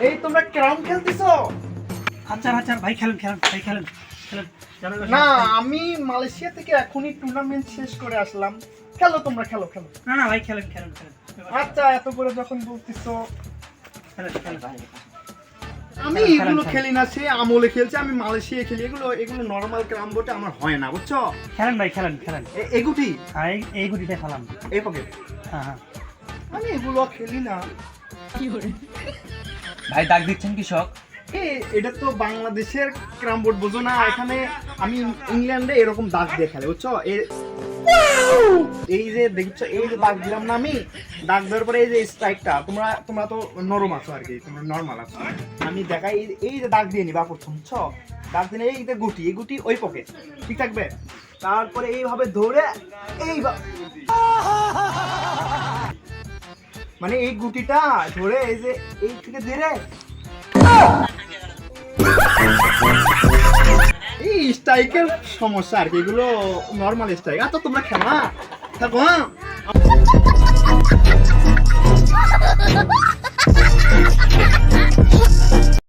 এই তোমরা ক্যারাম খেলতেছো? আচ্ছা আচ্ছা ভাই খেলেন খেলেন ভাই খেলেন না আমি মালয়েশিয়া থেকে এখনই টুর্নামেন্ট শেষ করে আসলাম। খেলো তোমরা খেলো খেলো। না না ভাই খেলেন খেলেন খেলেন। আচ্ছা এত করে যখন বলতেছো। আমি এগুলো। খেলি না সে আমলে খেলছে আমি মালয়েশিয়া খেলি। এগুলো এগুলো নর্মাল ক্যারাম বোর্ডে আমার হয় না বুঝছ? খেলেন ভাই খেলেন খেলেন। এগুটি হ্যাঁ এই- গুটিটা খেলাম। এই পকে হ্যাঁ হ্যাঁ। আমি এগুলো খেলি না। ভাই ডাক দিচ্ছেন কৃষক? এ এটা তো বাংলাদেশের ক্যারাম বোর্ড বোঝো না এখানে আমি ইংল্যান্ডে এরকম দাগ দিয়ে খেলে বুঝছ? এই যে দেখছ এই যে দাগ দিলাম না আমি দাগ দেওয়ার পরে এই যে স্ট্রাইকটা তোমরা তোমরা তো নরম আছো আর কি তোমরা নর্মাল আছো। আমি দেখাই এই- এই যে দাগ দিয়ে নিবা প্রথম বুঝছ? দাগ দিয়ে এই যে গুটি এই গুটি ওই পকে ঠিক থাকবে? তারপরে এইভাবে ধরে এই মানে এই গুটিটা ধরে এই যে এই থেকে ধরে। এই স্ট্রাইকের সমস্যা আর কি, এগুলো নর্মাল স্ট্রাইক আর তো তোমরা খেলা? থাকো হ্যাঁ?